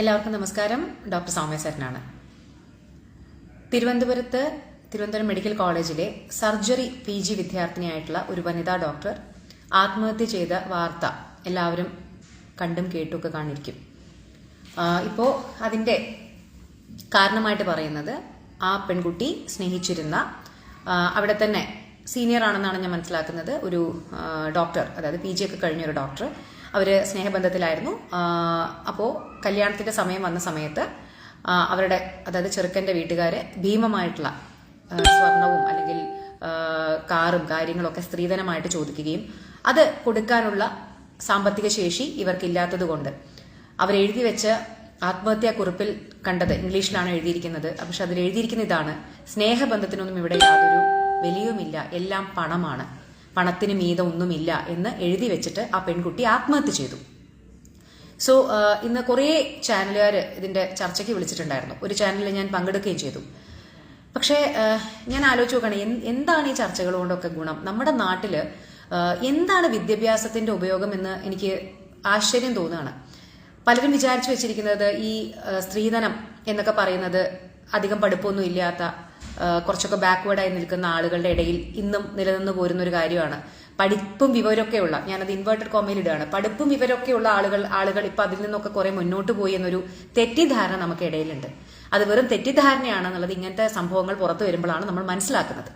എല്ലാവർക്കും നമസ്കാരം. ഡോക്ടർ സൗമ്യ സരനാണ് തിരുവനന്തപുരത്ത് തിരുവനന്തപുരം മെഡിക്കൽ കോളേജിലെ സർജറി പി ജി വിദ്യാർത്ഥിനിയായിട്ടുള്ള ഒരു വനിതാ ഡോക്ടർ ആത്മഹത്യ ചെയ്ത വാർത്ത എല്ലാവരും കണ്ടും കേട്ടുമൊക്കെ കാണിരിക്കും. ഇപ്പോൾ അതിന്റെ കാരണമായിട്ട് പറയുന്നത് ആ പെൺകുട്ടി സ്നേഹിച്ചിരുന്ന അവിടെ തന്നെ സീനിയർ ആണെന്നാണ് ഞാൻ മനസ്സിലാക്കുന്നത് ഒരു ഡോക്ടർ അതായത് പി ജി ഒക്കെ കഴിഞ്ഞൊരു ഡോക്ടർ അവർ സ്നേഹബന്ധത്തിലായിരുന്നു. അപ്പോൾ കല്യാണത്തിന്റെ സമയം വന്ന സമയത്ത് അവരുടെ അതായത് ചെറുക്കന്റെ വീട്ടുകാരെ ഭീമമായിട്ടുള്ള സ്വർണവും അല്ലെങ്കിൽ കാറും കാര്യങ്ങളൊക്കെ സ്ത്രീധനമായിട്ട് ചോദിക്കുകയും അത് കൊടുക്കാനുള്ള സാമ്പത്തിക ശേഷി ഇവർക്കില്ലാത്തത് കൊണ്ട് അവരെഴുതി വെച്ച ആത്മഹത്യാ കുറിപ്പിൽ കണ്ടത് ഇംഗ്ലീഷിലാണ് എഴുതിയിരിക്കുന്നത്. പക്ഷെ അതിൽ എഴുതിയിരിക്കുന്ന ഇതാണ് സ്നേഹബന്ധത്തിനൊന്നും ഇവിടെ യാതൊരു വിലയുമില്ല എല്ലാം പണമാണ്. പണത്തിന് മീത ഒന്നുമില്ല എന്ന് എഴുതി വെച്ചിട്ട് ആ പെൺകുട്ടി ആത്മഹത്യ ചെയ്തു. സോ ഇന്ന് കുറേ ചാനലുകാർ ഇതിന്റെ ചർച്ചയ്ക്ക് വിളിച്ചിട്ടുണ്ടായിരുന്നു. ഒരു ചാനലിൽ ഞാൻ പങ്കെടുക്കുകയും ചെയ്തു. പക്ഷേ ഞാൻ ആലോചിച്ച് നോക്കുകയാണ് എന്താണ് ഈ ചർച്ചകൾ കൊണ്ടൊക്കെ ഗുണം? നമ്മുടെ നാട്ടിൽ എന്താണ് വിദ്യാഭ്യാസത്തിന്റെ ഉപയോഗം എന്ന് എനിക്ക് ആശ്ചര്യം തോന്നുകയാണ്. പലരും വിചാരിച്ചു വെച്ചിരിക്കുന്നത് ഈ സ്ത്രീധനം എന്നൊക്കെ പറയുന്നത് അധികം പഠിപ്പൊന്നും ഇല്ലാത്ത കുറച്ചൊക്കെ ബാക്ക്വേർഡായി നിൽക്കുന്ന ആളുകളുടെ ഇടയിൽ ഇന്നും നിലനിന്ന് പോരുന്ന ഒരു കാര്യമാണ്. പഠിപ്പും വിവരമൊക്കെയുള്ള ഞാനത് ഇൻവേർട്ടഡ് കോമയിൽ ഇടുകയാണ്. പഠിപ്പും വിവരമൊക്കെയുള്ള ആളുകൾ ആളുകൾ ഇപ്പൊ അതിൽ നിന്നൊക്കെ കുറെ മുന്നോട്ട് പോയി എന്നൊരു തെറ്റിദ്ധാരണ നമുക്ക് ഇടയിലുണ്ട്. അത് വെറും തെറ്റിദ്ധാരണയാണെന്നുള്ളത് ഇങ്ങനത്തെ സംഭവങ്ങൾ പുറത്തു വരുമ്പോഴാണ് നമ്മൾ മനസ്സിലാക്കുന്നത്.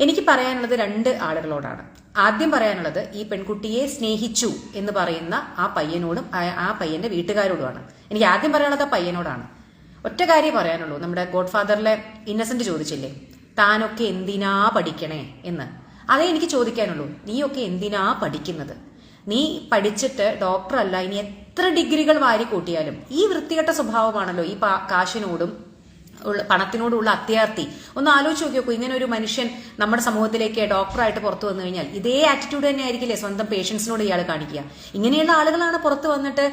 എനിക്ക് പറയാനുള്ളത് രണ്ട് ആളുകളോടാണ്. ആദ്യം പറയാനുള്ളത് ഈ പെൺകുട്ടിയെ സ്നേഹിച്ചു എന്ന് പറയുന്ന ആ പയ്യനോടും ആ പയ്യന്റെ വീട്ടുകാരോടുമാണ്. എനിക്ക് ആദ്യം പറയാനുള്ളത് ആ പയ്യനോടാണ്. ഒറ്റ കാര്യം പറയാനുള്ളൂ. നമ്മുടെ ഗോഡ് ഫാദറിലെ ഇന്നസെന്റ് ചോദിച്ചില്ലേ? താനൊക്കെ എന്തിനാ പഠിക്കണേ എന്ന്. അതേ എനിക്ക് ചോദിക്കാനുള്ളൂ. നീയൊക്കെ എന്തിനാ പഠിക്കുന്നത്? നീ പഠിച്ചിട്ട് ഡോക്ടറല്ല ഇനി എത്ര ഡിഗ്രികൾ വാരി കൂട്ടിയാലും ഈ വൃത്തികെട്ട സ്വഭാവമാണല്ലോ ഈ കാശിനോടും പണത്തിനോടുള്ള അത്യാർത്തി ഒന്ന് ആലോചിച്ച് നോക്കി ഇങ്ങനെ ഒരു മനുഷ്യൻ നമ്മുടെ സമൂഹത്തിലേക്ക് ഡോക്ടറായിട്ട് പുറത്തു വന്നു കഴിഞ്ഞാൽ ഇതേ ആറ്റിറ്റ്യൂഡ് തന്നെ ആയിരിക്കില്ലേ സ്വന്തം പേഷ്യൻസിനോട് ഇയാൾ കാണിക്കുക. ഇങ്ങനെയുള്ള ആളുകളാണ് പുറത്തു വന്നിട്ട്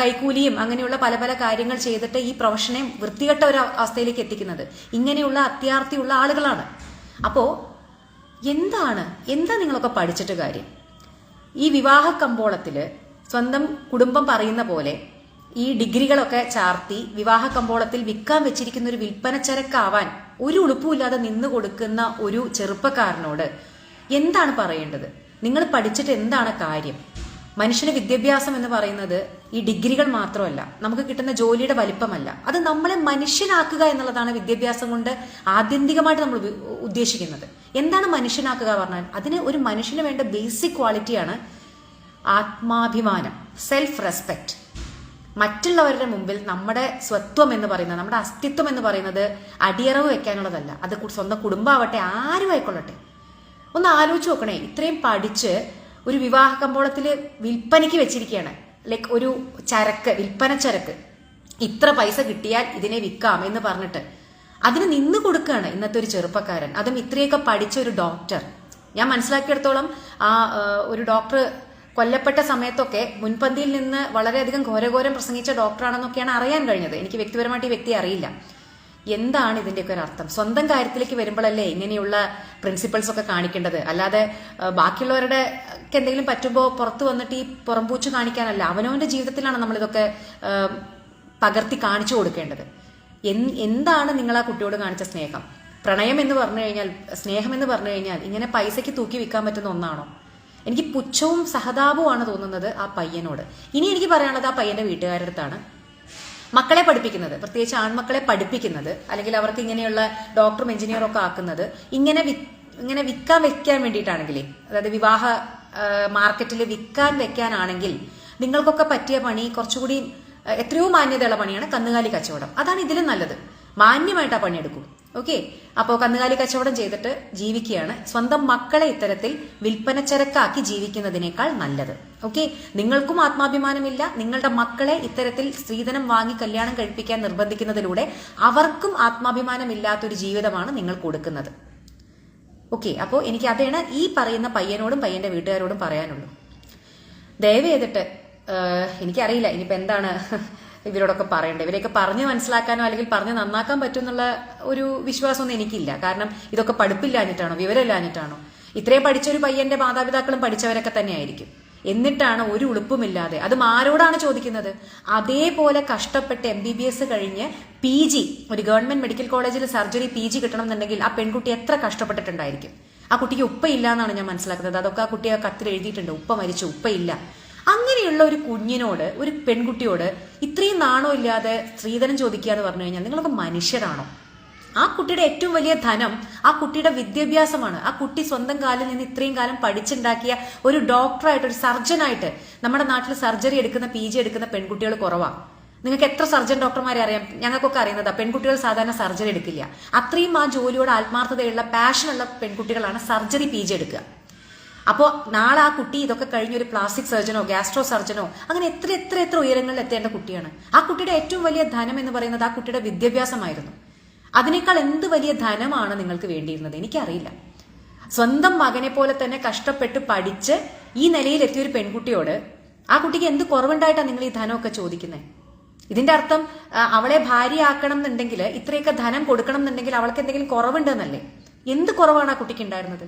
കൈക്കൂലിയും അങ്ങനെയുള്ള പല പല കാര്യങ്ങൾ ചെയ്തിട്ട് ഈ പ്രൊഫഷനെ വൃത്തികെട്ട ഒരു അവസ്ഥയിലേക്ക് എത്തിക്കുന്നത്. ഇങ്ങനെയുള്ള അത്യാർത്തിയുള്ള ആളുകളാണ്. അപ്പോ എന്താണ് എന്താ നിങ്ങളൊക്കെ പഠിച്ചിട്ട് കാര്യം? ഈ വിവാഹ കമ്പോളത്തിൽ സ്വന്തം കുടുംബം പറയുന്ന പോലെ ഈ ഡിഗ്രികളൊക്കെ ചാർത്തി വിവാഹ കമ്പോളത്തിൽ വിൽക്കാൻ വെച്ചിരിക്കുന്ന ഒരു വിൽപ്പനച്ചരക്കാവാൻ ഒരു ഉളുപ്പുമില്ലാതെ നിന്ന് കൊടുക്കുന്ന ഒരു ചെറുപ്പക്കാരനോട് എന്താണ് പറയേണ്ടത്? നിങ്ങൾ പഠിച്ചിട്ട് എന്താണ് കാര്യം? മനുഷ്യന് വിദ്യാഭ്യാസം എന്ന് പറയുന്നത് ഈ ഡിഗ്രികൾ മാത്രമല്ല നമുക്ക് കിട്ടുന്ന ജോലിയുടെ വലിപ്പമല്ല. അത് നമ്മളെ മനുഷ്യനാക്കുക എന്നുള്ളതാണ് വിദ്യാഭ്യാസം കൊണ്ട് ആത്യന്തികമായിട്ട് നമ്മൾ ഉദ്ദേശിക്കുന്നത്. എന്താണ് മനുഷ്യനാക്കുക പറഞ്ഞാൽ അതിന് ഒരു മനുഷ്യന് വേണ്ട ബേസിക് ക്വാളിറ്റിയാണ് ആത്മാഭിമാനം സെൽഫ് റെസ്പെക്ട് മറ്റുള്ളവരുടെ മുമ്പിൽ നമ്മുടെ സ്വത്വം എന്ന് പറയുന്നത് നമ്മുടെ അസ്തിത്വം എന്ന് പറയുന്നത് അടിയറവ് വെക്കാനുള്ളതല്ല. അത് സ്വന്തം കുടുംബമാവട്ടെ ആരും ആയിക്കൊള്ളട്ടെ. ഒന്ന് ആലോചിച്ച് നോക്കണേ ഇത്രയും പഠിച്ച് ഒരു വിവാഹ കമ്പോളത്തിൽ വിൽപ്പനയ്ക്ക് വെച്ചിരിക്കുകയാണ് ലൈക്ക് ഒരു ചരക്ക് വിൽപ്പന ചരക്ക്. ഇത്ര പൈസ കിട്ടിയാൽ ഇതിനെ വിൽക്കാം എന്ന് പറഞ്ഞിട്ട്. അതിന് നിന്ന് കൊടുക്കുകയാണ് ഇന്നത്തെ ഒരു ചെറുപ്പക്കാരൻ. അതും ഇത്രയൊക്കെ പഠിച്ച ഒരു ഡോക്ടർ ഞാൻ മനസ്സിലാക്കിയെടുത്തോളം ആ, ഒരു ഡോക്ടർ കൊല്ലപ്പെട്ട സമയത്തൊക്കെ മുൻപന്തിയിൽ നിന്ന് വളരെയധികം ഘോരഘോരം പ്രസംഗിച്ച ഡോക്ടറാണെന്നൊക്കെയാണ് അറിയാൻ കഴിഞ്ഞത്. എനിക്ക് വ്യക്തിപരമായിട്ട് ഈ അറിയില്ല. എന്താണ് ഇതിന്റെയൊക്കെ ഒരു അർത്ഥം? സ്വന്തം കാര്യത്തിലേക്ക് വരുമ്പോഴല്ലേ ഇങ്ങനെയുള്ള പ്രിൻസിപ്പൾസ് ഒക്കെ കാണിക്കേണ്ടത്? അല്ലാതെ ബാക്കിയുള്ളവരുടെ എന്തെങ്കിലും പറ്റുമ്പോൾ പുറത്തു വന്നിട്ട് ഈ പുറംപൂച്ച് കാണിക്കാനല്ല. അവനവന്റെ ജീവിതത്തിലാണ് നമ്മളിതൊക്കെ പകർത്തി കാണിച്ചു കൊടുക്കേണ്ടത്. എന്താണ് നിങ്ങൾ ആ കുട്ടിയോട് കാണിച്ച സ്നേഹം? പ്രണയം എന്ന് പറഞ്ഞു കഴിഞ്ഞാൽ സ്നേഹം എന്ന് പറഞ്ഞു കഴിഞ്ഞാൽ ഇങ്ങനെ പൈസയ്ക്ക് തൂക്കി വിൽക്കാൻ പറ്റുന്ന ഒന്നാണോ? എനിക്ക് പുച്ഛവും സഹതാപവുമാണ് തോന്നുന്നത് ആ പയ്യനോട്. ഇനി എനിക്ക് പറയാനുള്ളത് ആ പയ്യന്റെ വീട്ടുകാരുടെ അടുത്താണ് മക്കളെ പഠിപ്പിക്കുന്നത് പ്രത്യേകിച്ച് ആൺമക്കളെ പഠിപ്പിക്കുന്നത് അല്ലെങ്കിൽ അവർക്ക് ഇങ്ങനെയുള്ള ഡോക്ടറും എഞ്ചിനീയറും ഒക്കെ ആക്കുന്നത് ഇങ്ങനെ ഇങ്ങനെ വിൽക്കാൻ വെക്കാൻ വേണ്ടിയിട്ടാണെങ്കിലേ അതായത് വിവാഹ മാർക്കറ്റിൽ വിൽക്കാൻ വെക്കാനാണെങ്കിൽ നിങ്ങൾക്കൊക്കെ പറ്റിയ പണി കുറച്ചുകൂടി എത്രയോ മാന്യതയുള്ള പണിയാണ് കന്നുകാലി കച്ചവടം. അതാണ് ഇതിലും നല്ലത്. മാന്യമായിട്ട് ആ പണിയെടുക്കൂ. ഓക്കെ. അപ്പോ കന്നുകാലി കച്ചവടം ചെയ്തിട്ട് ജീവിക്കുകയാണ്. സ്വന്തം മക്കളെ ഇത്തരത്തിൽ വിൽപ്പനച്ചരക്കാക്കി ജീവിക്കുന്നതിനേക്കാൾ നല്ലത്. ഓക്കെ. നിങ്ങൾക്കും ആത്മാഭിമാനമില്ല. നിങ്ങളുടെ മക്കളെ ഇത്തരത്തിൽ സ്ത്രീധനം വാങ്ങി കല്യാണം കഴിപ്പിക്കാൻ നിർബന്ധിക്കുന്നതിലൂടെ അവർക്കും ആത്മാഭിമാനമില്ലാത്തൊരു ജീവിതമാണ് നിങ്ങൾ കൊടുക്കുന്നത്. ഓക്കെ. അപ്പോ എനിക്ക് അതാണ് ഈ പറയുന്ന പയ്യനോടും പയ്യന്റെ വീട്ടുകാരോടും പറയാനുള്ളൂ. ദയവ് ചെയ്തിട്ട് എനിക്കറിയില്ല. ഇനിയിപ്പോൾ എന്താണ് ഇവരോടൊക്കെ പറയേണ്ടത് ഇവരെയൊക്കെ പറഞ്ഞ് മനസ്സിലാക്കാനോ അല്ലെങ്കിൽ പറഞ്ഞ് നന്നാക്കാൻ പറ്റും എന്നുള്ള ഒരു വിശ്വാസമൊന്നും എനിക്കില്ല. കാരണം ഇതൊക്കെ പഠിപ്പില്ലാഞ്ഞിട്ടാണോ? വിവരമില്ലാഞ്ഞിട്ടാണോ? ഇത്രയും പഠിച്ചൊരു പയ്യന്റെ മാതാപിതാക്കളും പഠിച്ചവരൊക്കെ തന്നെ ആയിരിക്കും എന്നിട്ടാണ് ഒരു ഉളുപ്പുമില്ലാതെ അതും ആരോടാണ് ചോദിക്കുന്നത്? അതേപോലെ കഷ്ടപ്പെട്ട് എം ബി ബി എസ് കഴിഞ്ഞ് പി ജി ഒരു ഗവൺമെന്റ് മെഡിക്കൽ കോളേജിൽ സർജറി പി ജി കിട്ടണമെന്നുണ്ടെങ്കിൽ ആ പെൺകുട്ടി എത്ര കഷ്ടപ്പെട്ടിട്ടുണ്ടായിരിക്കും? ആ കുട്ടിക്ക് ഉപ്പയില്ല എന്നാണ് ഞാൻ മനസ്സിലാക്കുന്നത്. അതൊക്കെ ആ കുട്ടി ആ കത്തിൽ എഴുതിയിട്ടുണ്ട്. ഉപ്പ മരിച്ചു ഉപ്പയില്ല. അങ്ങനെയുള്ള ഒരു കുഞ്ഞിനോട് ഒരു പെൺകുട്ടിയോട് ഇത്രയും നാണോ ഇല്ലാതെ സ്ത്രീധനം ചോദിക്കുക എന്ന് പറഞ്ഞു കഴിഞ്ഞാൽ നിങ്ങളൊക്കെ മനുഷ്യരാണോ? ആ കുട്ടിയുടെ ഏറ്റവും വലിയ ധനം ആ കുട്ടിയുടെ വിദ്യാഭ്യാസമാണ്. ആ കുട്ടി സ്വന്തം കാലിൽ നിന്ന് ഇത്രയും കാലം പഠിച്ചുണ്ടാക്കിയ ഒരു ഡോക്ടറായിട്ട് ഒരു സർജനായിട്ട് നമ്മുടെ നാട്ടിൽ സർജറി എടുക്കുന്ന പി ജി എടുക്കുന്ന പെൺകുട്ടികൾ കുറവാണ് നിങ്ങൾക്ക് എത്ര സർജൻ ഡോക്ടർമാരെ അറിയാം? ഞങ്ങൾക്കൊക്കെ അറിയുന്നതാ പെൺകുട്ടികൾ സാധാരണ സർജറി എടുക്കില്ല. അത്രയും ആ ജോലിയോട് ആത്മാർത്ഥതയുള്ള പാഷനുള്ള പെൺകുട്ടികളാണ് സർജറി പി ജി എടുക്കുക. അപ്പോൾ നാളെ ആ കുട്ടി ഇതൊക്കെ കഴിഞ്ഞ ഒരു പ്ലാസ്റ്റിക് സർജനോ ഗ്യാസ്ട്രോ സർജനോ അങ്ങനെ എത്ര എത്ര എത്ര ഉയരങ്ങളിൽ എത്തേണ്ട കുട്ടിയാണ്. ആ കുട്ടിയുടെ ഏറ്റവും വലിയ ധനം എന്ന് പറയുന്നത് ആ കുട്ടിയുടെ വിദ്യാഭ്യാസമായിരുന്നു. അതിനേക്കാൾ എന്ത് വലിയ ധനമാണ് നിങ്ങൾക്ക് വേണ്ടിയിരുന്നത്? എനിക്കറിയില്ല. സ്വന്തം മകനെ പോലെ തന്നെ കഷ്ടപ്പെട്ട് പഠിച്ച് ഈ നിലയിലെത്തിയ ഒരു പെൺകുട്ടിയോട് ആ കുട്ടിക്ക് എന്ത് കുറവുണ്ടായിട്ടാണ് നിങ്ങൾ ഈ ധനമൊക്കെ ചോദിക്കുന്നത് ഇതിന്റെ അർത്ഥം അവളെ ഭാര്യയാക്കണം എന്നുണ്ടെങ്കിൽ ഇത്രയൊക്കെ ധനം കൊടുക്കണം എന്നുണ്ടെങ്കിൽ അവൾക്ക് എന്തെങ്കിലും കുറവുണ്ടെന്നല്ലേ? എന്ത് കുറവാണ് ആ കുട്ടിക്ക് ഉണ്ടായിരുന്നത്?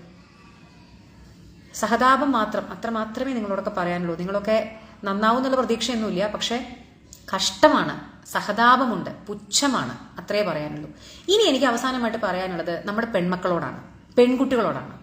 സഹതാപം മാത്രം അത്ര മാത്രമേ നിങ്ങളോടൊക്കെ പറയാനുള്ളൂ. നിങ്ങളൊക്കെ നന്നാവും എന്നുള്ള പ്രതീക്ഷയൊന്നുമില്ല പക്ഷെ കഷ്ടമാണ് സഹതാപമുണ്ട് പുച്ഛമാണ് അത്രേ പറയാനുള്ളൂ. ഇനി എനിക്ക് അവസാനമായിട്ട് പറയാനുള്ളത് നമ്മുടെ പെൺമക്കളോടാണ് പെൺകുട്ടികളോടാണ്.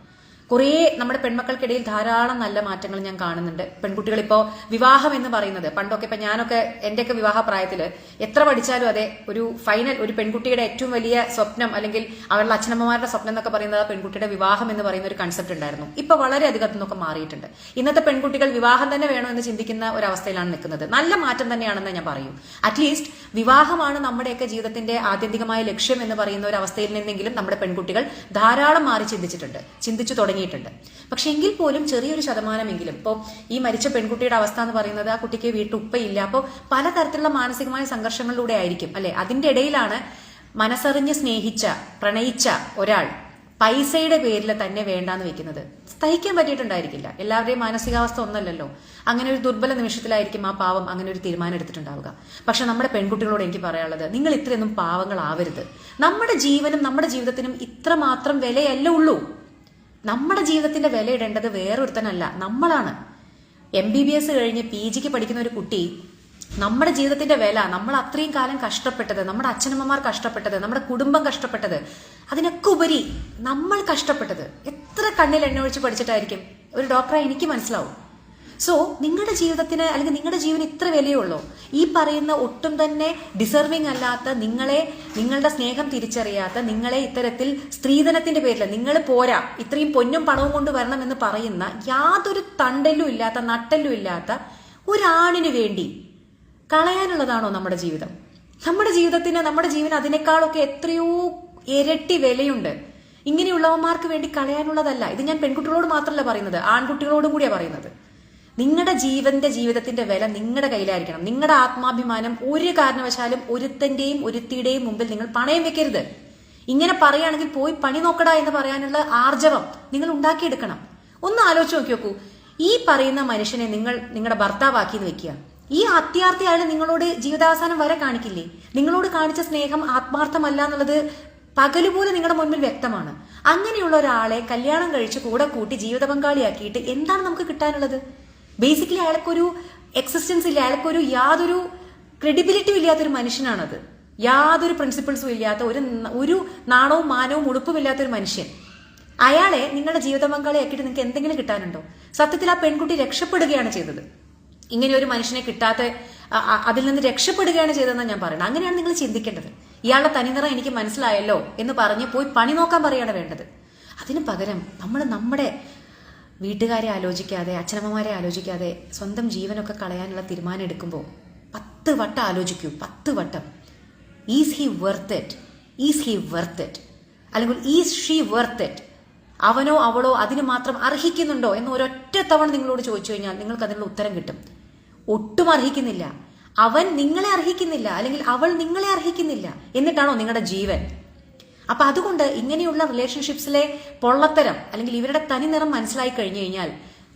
കുറേ നമ്മുടെ പെൺമക്കൾക്കിടയിൽ ധാരാളം നല്ല മാറ്റങ്ങൾ ഞാൻ കാണുന്നുണ്ട്. പെൺകുട്ടികൾ ഇപ്പോൾ വിവാഹം എന്ന് പറയുന്നത് പണ്ടൊക്കെ ഇപ്പൊ ഞാനൊക്കെ എന്റെയൊക്കെ വിവാഹ പ്രായത്തിൽ എത്ര പഠിച്ചാലും അതെ ഒരു ഫൈനൽ ഒരു പെൺകുട്ടിയുടെ ഏറ്റവും വലിയ സ്വപ്നം അല്ലെങ്കിൽ അവരുടെ അച്ഛനമ്മമാരുടെ സ്വപ്നം എന്നൊക്കെ പറയുന്നത് പെൺകുട്ടിയുടെ വിവാഹം എന്ന് പറയുന്ന ഒരു കൺസെപ്റ്റ് ഉണ്ടായിരുന്നു. ഇപ്പൊ വളരെയധികം നിന്നൊക്കെ മാറിയിട്ടുണ്ട്. ഇന്നത്തെ പെൺകുട്ടികൾ വിവാഹം തന്നെ വേണോ എന്ന് ചിന്തിക്കുന്ന ഒരു അവസ്ഥയിലാണ് നിൽക്കുന്നത്. നല്ല മാറ്റം തന്നെയാണെന്ന് ഞാൻ പറയും. അറ്റ്ലീസ്റ്റ് വിവാഹമാണ് നമ്മുടെയൊക്കെ ജീവിതത്തിന്റെ ആത്യന്തികമായ ലക്ഷ്യം എന്ന് പറയുന്ന ഒരു അവസ്ഥയിൽ നിന്നെങ്കിലും നമ്മുടെ പെൺകുട്ടികൾ ധാരാളം മാറി ചിന്തിച്ചിട്ടുണ്ട്. ചിന്തിച്ചു തുടങ്ങിയിട്ടുണ്ട്. പക്ഷെ എങ്കിൽ പോലും ചെറിയൊരു ശതമാനമെങ്കിലും ഇപ്പോൾ ഈ മരിച്ച പെൺകുട്ടിയുടെ അവസ്ഥ എന്ന് പറയുന്നത് ആ കുട്ടിക്ക് വീട്ടുപ്പയില്ല. അപ്പോൾ പലതരത്തിലുള്ള മാനസികമായ സംഘർഷങ്ങളിലൂടെ ആയിരിക്കും അല്ലെ? അതിന്റെ ഇടയിലാണ് മനസ്സറിഞ്ഞ് സ്നേഹിച്ച പ്രണയിച്ച ഒരാൾ പൈസയുടെ പേരിൽ തന്നെ വേണ്ടാന്ന് വെക്കുന്നത്. സഹിക്കാൻ പറ്റിയിട്ടുണ്ടായിരിക്കില്ല. എല്ലാവരുടെയും മാനസികാവസ്ഥ ഒന്നല്ലല്ലോ. അങ്ങനെ ഒരു ദുർബല നിമിഷത്തിലായിരിക്കും ആ പാവം അങ്ങനെ ഒരു തീരുമാനം എടുത്തിട്ടുണ്ടാവുക. പക്ഷെ നമ്മുടെ പെൺകുട്ടികളോട് എനിക്ക് പറയാനുള്ളത് നിങ്ങൾ ഇത്രയൊന്നും പാവങ്ങളാവരുത്. നമ്മുടെ ജീവനും നമ്മുടെ ജീവിതത്തിനും ഇത്രമാത്രം വിലയല്ല ഉള്ളൂ. നമ്മുടെ ജീവിതത്തിന്റെ വില ഇടേണ്ടത് വേറൊരുത്തനല്ല നമ്മളാണ്. എം ബി ബി എസ് കഴിഞ്ഞ് പി ജിക്ക് പഠിക്കുന്ന ഒരു കുട്ടി നമ്മുടെ ജീവിതത്തിന്റെ വില നമ്മൾ അത്രയും കാലം കഷ്ടപ്പെട്ടത് നമ്മുടെ അച്ഛനമ്മമാർ കഷ്ടപ്പെട്ടത് നമ്മുടെ കുടുംബം കഷ്ടപ്പെട്ടത് അതിനൊക്കെ ഉപരി നമ്മൾ കഷ്ടപ്പെട്ടത്. എത്ര കണ്ണിൽ എണ്ണ ഒഴിച്ച് പഠിച്ചിട്ടായിരിക്കും? ഒരു ഡോക്ടറെ എനിക്ക് മനസ്സിലാവും. സോ നിങ്ങളുടെ ജീവിതത്തിന് അല്ലെങ്കിൽ നിങ്ങളുടെ ജീവൻ ഇത്ര വിലയുള്ളൂ ഈ പറയുന്ന ഒട്ടും തന്നെ ഡിസർവിങ് അല്ലാത്ത നിങ്ങളെ നിങ്ങളുടെ സ്നേഹം തിരിച്ചറിയാത്ത നിങ്ങളെ ഇത്തരത്തിൽ സ്ത്രീധനത്തിന്റെ പേരിൽ നിങ്ങൾ പോരാ ഇത്രയും പൊന്നും പണവും കൊണ്ട് വരണം എന്ന് പറയുന്ന യാതൊരു തണ്ടലും ഇല്ലാത്ത നട്ടലും ഇല്ലാത്ത ഒരാണിന് വേണ്ടി കളയാനുള്ളതാണോ നമ്മുടെ ജീവിതം? നമ്മുടെ ജീവിതത്തിന് നമ്മുടെ ജീവൻ അതിനേക്കാളൊക്കെ എത്രയോ ഇരട്ടി വിലയുണ്ട്. ഇങ്ങനെയുള്ളവന്മാർക്ക് വേണ്ടി കളയാനുള്ളതല്ല. ഇത് ഞാൻ പെൺകുട്ടികളോട് മാത്രമല്ല പറയുന്നത്. ആൺകുട്ടികളോടും കൂടിയാണ് പറയുന്നത്. നിങ്ങളുടെ ജീവന്റെ ജീവിതത്തിന്റെ വില നിങ്ങളുടെ കയ്യിലായിരിക്കണം. നിങ്ങളുടെ ആത്മാഭിമാനം ഒരു കാരണവശാലും ഒരുത്തന്റെയും ഒരുത്തിയുടെയും മുമ്പിൽ നിങ്ങൾ പണയം വെക്കരുത്. ഇങ്ങനെ പറയുകയാണെങ്കിൽ പോയി പണി നോക്കടാ എന്ന് പറയാനുള്ള ആർജവം നിങ്ങൾ ഉണ്ടാക്കിയെടുക്കണം. ഒന്ന് ആലോചിച്ച് നോക്കി നോക്കൂ. ഈ പറയുന്ന മനുഷ്യനെ നിങ്ങൾ നിങ്ങളുടെ ഭർത്താവാക്കി എന്ന് വെക്കുക. ഈ അത്യാർത്ഥി അയാൾ നിങ്ങളോട് ജീവിതാവസാനം വരെ കാണിക്കില്ലേ? നിങ്ങളോട് കാണിച്ച സ്നേഹം ആത്മാർത്ഥമല്ല എന്നുള്ളത് പകലുപോലെ നിങ്ങളുടെ മുൻപിൽ വ്യക്തമാണ്. അങ്ങനെയുള്ള ഒരാളെ കല്യാണം കഴിച്ച് കൂടെ കൂട്ടി ജീവിത പങ്കാളിയാക്കിയിട്ട് എന്താണ് നമുക്ക് കിട്ടാനുള്ളത്? ബേസിക്കലി അയാൾക്കൊരു എക്സിസ്റ്റൻസ് ഇല്ല. അയാൾക്കൊരു യാതൊരു ക്രെഡിബിലിറ്റിയും ഇല്ലാത്തൊരു മനുഷ്യനാണത്. യാതൊരു പ്രിൻസിപ്പിൾസും ഇല്ലാത്ത ഒരു ഒരു നാണവും മാനവും ഉടുപ്പും ഇല്ലാത്ത ഒരു മനുഷ്യൻ. അയാളെ നിങ്ങളുടെ ജീവിത പങ്കാളിയാക്കിയിട്ട് നിങ്ങൾക്ക് എന്തെങ്കിലും കിട്ടാനുണ്ടോ? സത്യത്തിൽ ആ പെൺകുട്ടി രക്ഷപ്പെടുകയാണ് ചെയ്തത്. ഇങ്ങനെ ഒരു മനുഷ്യനെ കിട്ടാത്ത അതിൽ നിന്ന് രക്ഷപ്പെടുകയാണ് ചെയ്തതെന്ന് ഞാൻ പറയുന്നത്. അങ്ങനെയാണ് നിങ്ങൾ ചിന്തിക്കേണ്ടത്. ഇയാളുടെ തനിനിറം എനിക്ക് മനസ്സിലായല്ലോ എന്ന് പറഞ്ഞ് പോയി പണി നോക്കാൻ പറയാണ് വേണ്ടത്. അതിന് പകരം നമ്മൾ നമ്മുടെ വീട്ടുകാരെ ആലോചിക്കാതെ അച്ഛനമ്മമാരെ ആലോചിക്കാതെ സ്വന്തം ജീവനൊക്കെ കളയാനുള്ള തീരുമാനം എടുക്കുമ്പോൾ പത്ത് വട്ടം ആലോചിക്കൂ പത്ത് വട്ടം. Is he worth it is he worth it അല്ലെങ്കിൽ ഈസ് ഷീ വെർത്ത് ഇറ്റ് അവനോ അവളോ അതിന് മാത്രം അർഹിക്കുന്നുണ്ടോ എന്ന് ഒരൊറ്റ തവണ നിങ്ങളോട് ചോദിച്ചു കഴിഞ്ഞാൽ നിങ്ങൾക്ക് അതിനുള്ള ഉത്തരം കിട്ടും. ഒട്ടും അർഹിക്കുന്നില്ല. അവൻ നിങ്ങളെ അർഹിക്കുന്നില്ല അല്ലെങ്കിൽ അവൾ നിങ്ങളെ അർഹിക്കുന്നില്ല. എന്നിട്ടാണോ നിങ്ങളുടെ ജീവൻ? അപ്പൊ അതുകൊണ്ട് ഇങ്ങനെയുള്ള റിലേഷൻഷിപ്സിലെ പൊള്ളത്തരം അല്ലെങ്കിൽ ഇവരുടെ തനി നിറം മനസ്സിലായി കഴിഞ്ഞു കഴിഞ്ഞാൽ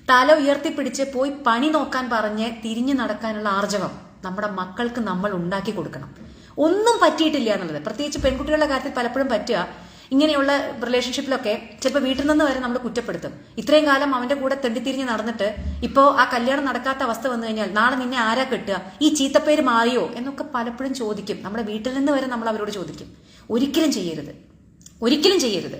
തല ഉയർത്തിപ്പിടിച്ച് പോയി പണി നോക്കാൻ പറഞ്ഞ് തിരിഞ്ഞു നടക്കാനുള്ള ആർജവം നമ്മുടെ മക്കൾക്ക് നമ്മൾ ഉണ്ടാക്കി കൊടുക്കണം. ഒന്നും പറ്റിയിട്ടില്ല എന്നുള്ളത്. പ്രത്യേകിച്ച് പെൺകുട്ടികളുടെ കാര്യത്തിൽ പലപ്പോഴും പറ്റുക ഇങ്ങനെയുള്ള റിലേഷൻഷിപ്പിലൊക്കെ ചിലപ്പോൾ വീട്ടിൽ നിന്ന് വരെ നമ്മൾ കുറ്റപ്പെടുത്തും. ഇത്രയും കാലം അവന്റെ കൂടെ തെണ്ടിത്തിരിഞ്ഞ് നടന്നിട്ട് ഇപ്പോൾ ആ കല്യാണം നടക്കാത്ത അവസ്ഥ വന്നു കഴിഞ്ഞാൽ നാളെ നിന്നെ ആരാ കെട്ടുക? ഈ ചീത്തപ്പേര് മാറിയോ? എന്നൊക്കെ പലപ്പോഴും ചോദിക്കും. നമ്മുടെ വീട്ടിൽ നിന്ന് വരെ നമ്മൾ അവരോട് ചോദിക്കും. ഒരിക്കലും ചെയ്യരുത്. ഒരിക്കലും ചെയ്യരുത്.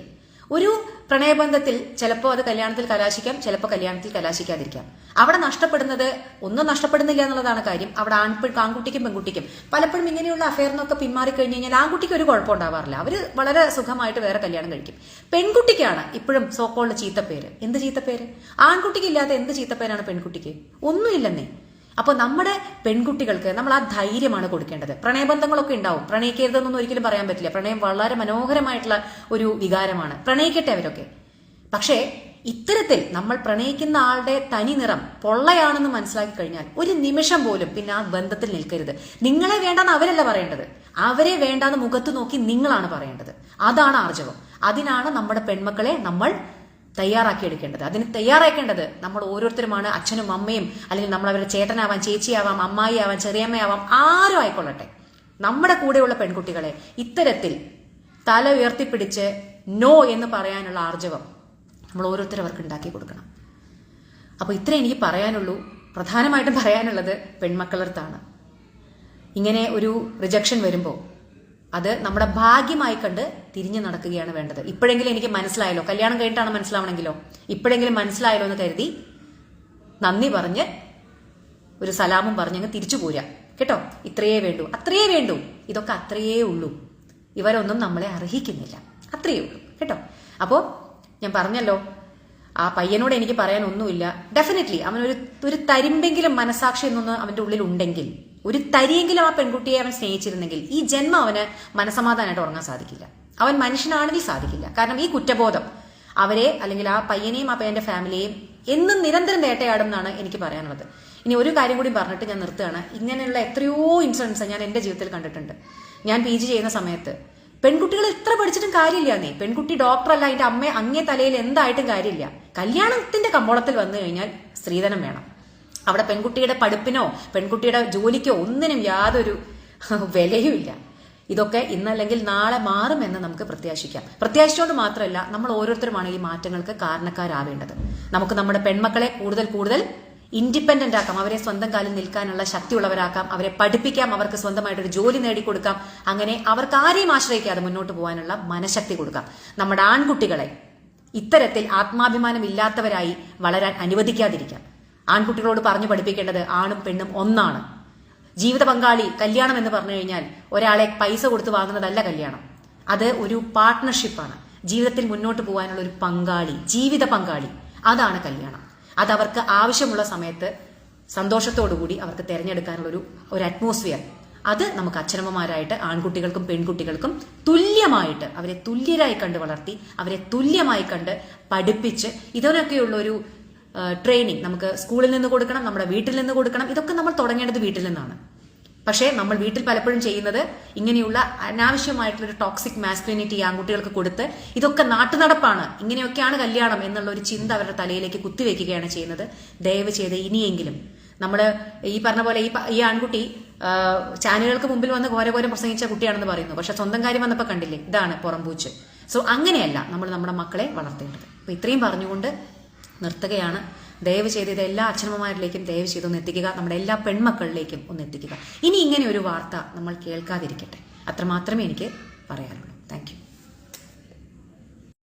ഒരു പ്രണയബന്ധത്തിൽ ചിലപ്പോൾ അത് കല്യാണത്തിൽ കലാശിക്കാം ചിലപ്പോൾ കല്യാണത്തിൽ കലാശിക്കാതിരിക്കാം. അവിടെ നഷ്ടപ്പെടുന്നത് ഒന്നും നഷ്ടപ്പെടുന്നില്ല എന്നുള്ളതാണ് കാര്യം. അവിടെ ആൺപെ ആൺകുട്ടിക്കും പെൺകുട്ടിക്കും. പലപ്പോഴും ഇങ്ങനെയുള്ള അഫെയറിനൊക്കെ പിന്മാറി കഴിഞ്ഞ് കഴിഞ്ഞാൽ ആൺകുട്ടിക്ക് ഒരു കുഴപ്പം ഉണ്ടാവാറില്ല. അവർ വളരെ സുഖമായിട്ട് വേറെ കല്യാണം കഴിക്കും. പെൺകുട്ടിക്കാണ് ഇപ്പോഴും സോക്കോളിന്റെ ചീത്തപ്പേര്. എന്ത് ചീത്തപ്പേര്? ആൺകുട്ടിക്ക് ഇല്ലാത്ത എന്ത് ചീത്തപ്പേരാണ് പെൺകുട്ടിക്ക്? ഒന്നുമില്ലെന്നേ. അപ്പോൾ നമ്മുടെ പെൺകുട്ടികൾക്ക് നമ്മൾ ആ ധൈര്യമാണ് കൊടുക്കേണ്ടത്. പ്രണയബന്ധങ്ങളൊക്കെ ഉണ്ടാവും. പ്രണയിക്കരുതെന്നൊന്നും ഒരിക്കലും പറയാൻ പറ്റില്ല. പ്രണയം വളരെ മനോഹരമായിട്ടുള്ള ഒരു വികാരമാണ്. പ്രണയിക്കട്ടെ അവരൊക്കെ. പക്ഷേ ഇത്തരത്തിൽ നമ്മൾ പ്രണയിക്കുന്ന ആളുടെ തനി നിറം പൊള്ളയാണെന്ന് മനസ്സിലാക്കി കഴിഞ്ഞാൽ ഒരു നിമിഷം പോലും പിന്നെ ആ ബന്ധത്തിൽ നിൽക്കരുത്. നിങ്ങളെ വേണ്ടെന്ന് അവരല്ല പറയേണ്ടത്. അവരെ വേണ്ടാന്ന് മുഖത്ത് നോക്കി നിങ്ങളാണ് പറയേണ്ടത്. അതാണ് ആർജവം. അതിനാണ് നമ്മുടെ പെൺമക്കളെ നമ്മൾ തയ്യാറാക്കിയെടുക്കേണ്ടത്. അതിന് തയ്യാറാക്കേണ്ടത് നമ്മൾ ഓരോരുത്തരുമാണ് അച്ഛനും അമ്മയും അല്ലെങ്കിൽ നമ്മൾ അവരുടെ ചേട്ടനാവാം ചേച്ചിയാവാം അമ്മായിയാവാം ചെറിയമ്മയാവാം ആരും ആയിക്കൊള്ളട്ടെ. നമ്മുടെ കൂടെയുള്ള പെൺകുട്ടികളെ ഇത്തരത്തിൽ തല ഉയർത്തിപ്പിടിച്ച് നോ എന്ന് പറയാനുള്ള ആർജവം നമ്മൾ ഓരോരുത്തരും അവർക്ക് ഉണ്ടാക്കി കൊടുക്കണം. അപ്പോൾ ഇത്രേ എനിക്ക് പറയാനുള്ളൂ. പ്രധാനമായിട്ടും പറയാനുള്ളത് പെൺമക്കളടുത്താണ്. ഇങ്ങനെ ഒരു റിജക്ഷൻ വരുമ്പോൾ അത് നമ്മുടെ ഭാഗ്യമായി കണ്ട് തിരിഞ്ഞു നടക്കുകയാണ് വേണ്ടത്. ഇപ്പോഴെങ്കിലും എനിക്ക് മനസ്സിലായല്ലോ. കല്യാണം കഴിഞ്ഞിട്ടാണ് മനസ്സിലാവണമെങ്കിലോ ഇപ്പോഴെങ്കിലും മനസ്സിലായല്ലോ എന്ന് കരുതി നന്ദി പറഞ്ഞ് ഒരു സലാമും പറഞ്ഞങ്ങ് തിരിച്ചു പോരാ കേട്ടോ? ഇത്രയേ വേണ്ടൂ. അത്രയേ വേണ്ടൂ. ഇതൊക്കെ അത്രയേ ഉള്ളൂ. ഇവരൊന്നും നമ്മളെ അർഹിക്കുന്നില്ല. അത്രയേ ഉള്ളൂ. കേട്ടോ? അപ്പോൾ ഞാൻ പറഞ്ഞല്ലോ ആ പയ്യനോട് എനിക്ക് പറയാൻ ഒന്നുമില്ല ഡെഫിനറ്റ്ലി അവൻ ഒരു ഒരു തരിമ്പെങ്കിലും മനസാക്ഷി എന്നൊന്ന് അവന്റെ ഉള്ളിൽ ഉണ്ടെങ്കിൽ ഒരു തരിയെങ്കിലും ആ പെൺകുട്ടിയെ അവൻ സ്നേഹിച്ചിരുന്നെങ്കിൽ ഈ ജന്മം അവന് മനസമാധാനമായിട്ട് ഉറങ്ങാൻ സാധിക്കില്ല. അവൻ മനുഷ്യനാണെങ്കിൽ സാധിക്കില്ല. കാരണം ഈ കുറ്റബോധം അവരെ അല്ലെങ്കിൽ ആ പയ്യനെയും ആ പയ്യന്റെ ഫാമിലിയെയും എന്നും നിരന്തരം വേട്ടയാടും എന്നാണ് എനിക്ക് പറയാനുള്ളത്. ഇനി ഒരു കാര്യം കൂടി പറഞ്ഞിട്ട് ഞാൻ നിർത്തുകയാണ്. ഇങ്ങനെയുള്ള എത്രയോ ഇൻസിഡൻസ് ഞാൻ എന്റെ ജീവിതത്തിൽ കണ്ടിട്ടുണ്ട്. ഞാൻ പി ജി ചെയ്യുന്ന സമയത്ത് പെൺകുട്ടികൾ എത്ര പഠിച്ചിട്ടും കാര്യമില്ല നീ. പെൺകുട്ടി ഡോക്ടറല്ല അതിന്റെ അമ്മ അങ്ങേ തലയിൽ എന്തായിട്ടും കാര്യമില്ല. കല്യാണത്തിന്റെ കമ്പോളത്തിൽ വന്നു കഴിഞ്ഞാൽ സ്ത്രീധനം വേണം. അവിടെ പെൺകുട്ടിയുടെ പഠിപ്പിനോ പെൺകുട്ടിയുടെ ജോലിക്കോ ഒന്നിനും യാതൊരു വിലയുമില്ല. ഇതൊക്കെ ഇന്നല്ലെങ്കിൽ നാളെ മാറുമെന്ന് നമുക്ക് പ്രത്യാശിക്കാം. പ്രത്യാശിച്ചുകൊണ്ട് മാത്രമല്ല നമ്മൾ ഓരോരുത്തരുമാണ് ഈ മാറ്റങ്ങൾക്ക് കാരണക്കാരാവേണ്ടത്. നമുക്ക് നമ്മുടെ പെൺമക്കളെ കൂടുതൽ കൂടുതൽ ഇൻഡിപെൻഡന്റ് ആക്കാം. അവരെ സ്വന്തം കാലിൽ നിൽക്കാനുള്ള ശക്തിയുള്ളവരാക്കാം. അവരെ പഠിപ്പിക്കാം. അവർക്ക് സ്വന്തമായിട്ട് ഒരു ജോലി നേടിക്കൊടുക്കാം. അങ്ങനെ അവർക്ക് ആരെയും ആശ്രയിക്കാതെ മുന്നോട്ട് പോകാനുള്ള മനഃശക്തി കൊടുക്കാം. നമ്മുടെ ആൺകുട്ടികളെ ഇത്തരത്തിൽ ആത്മാഭിമാനം ഇല്ലാത്തവരായി വളരാൻ അനുവദിക്കാതിരിക്കാം. ആൺകുട്ടികളോട് പറഞ്ഞു പഠിപ്പിക്കേണ്ടത് ആണും പെണ്ണും ഒന്നാണ്. ജീവിത പങ്കാളി കല്യാണം എന്ന് പറഞ്ഞു കഴിഞ്ഞാൽ ഒരാളെ പൈസ കൊടുത്ത് വാങ്ങുന്നതല്ല കല്യാണം. അത് ഒരു പാർട്ട്ണർഷിപ്പാണ്. ജീവിതത്തിൽ മുന്നോട്ട് പോകാനുള്ള ഒരു പങ്കാളി ജീവിത പങ്കാളി. അതാണ് കല്യാണം. അത് അവർക്ക് ആവശ്യമുള്ള സമയത്ത് സന്തോഷത്തോടുകൂടി അവർക്ക് തിരഞ്ഞെടുക്കാനുള്ള ഒരു ഒരു അറ്റ്മോസ്ഫിയർ അത് നമുക്ക് അച്ഛനമ്മമാരായിട്ട് ആൺകുട്ടികൾക്കും പെൺകുട്ടികൾക്കും തുല്യമായിട്ട് അവരെ തുല്യരായി കണ്ട് വളർത്തി അവരെ തുല്യമായി കണ്ട് പഠിപ്പിച്ച് ഇതിനൊക്കെയുള്ള ഒരു ട്രെയിനിങ് നമുക്ക് സ്കൂളിൽ നിന്ന് കൊടുക്കണം നമ്മുടെ വീട്ടിൽ നിന്ന് കൊടുക്കണം ഇതൊക്കെ നമ്മൾ തുടങ്ങേണ്ടത് വീട്ടിൽ നിന്നാണ്. പക്ഷേ നമ്മൾ വീട്ടിൽ പലപ്പോഴും ചെയ്യുന്നത് ഇങ്ങനെയുള്ള അനാവശ്യമായിട്ടുള്ള ഒരു ടോക്സിക് മാസ്കുലിനിറ്റി ആൺകുട്ടികൾക്ക് കൊടുത്ത് ഇതൊക്കെ നാട്ടുനടപ്പാണ് ഇങ്ങനെയൊക്കെയാണ് കല്യാണം എന്നുള്ള ഒരു ചിന്ത അവരുടെ തലയിലേക്ക് കുത്തിവെക്കുകയാണ് ചെയ്യുന്നത്. ദയവ് ചെയ്ത് ഇനിയെങ്കിലും നമ്മൾ ഈ പറഞ്ഞ പോലെ ഈ ആൺകുട്ടി ചാനലുകൾക്ക് മുമ്പിൽ വന്ന് ഘോരഘോരം പ്രസംഗിച്ച കുട്ടിയാണെന്ന് പറയുന്നു. പക്ഷെ സ്വന്തം കാര്യം വന്നപ്പോൾ കണ്ടില്ലേ? ഇതാണ് പുറംപൂച്ച് സോ അങ്ങനെയല്ല നമ്മൾ നമ്മുടെ മക്കളെ വളർത്തേണ്ടത്. അപ്പൊ ഇത്രയും പറഞ്ഞുകൊണ്ട് നിർത്തുകയാണ്. ദയവ് ചെയ്ത് ഇത് എല്ലാ അച്ഛനമ്മമാരിലേക്കും ദയവ് ചെയ്ത് ഒന്ന് എത്തിക്കുക. നമ്മുടെ എല്ലാ പെൺമക്കളിലേക്കും ഒന്ന് എത്തിക്കുക. ഇനി ഇങ്ങനെ ഒരു വാർത്ത നമ്മൾ കേൾക്കാതിരിക്കട്ടെ. അത്രമാത്രമേ എനിക്ക് പറയാനുള്ളൂ. താങ്ക്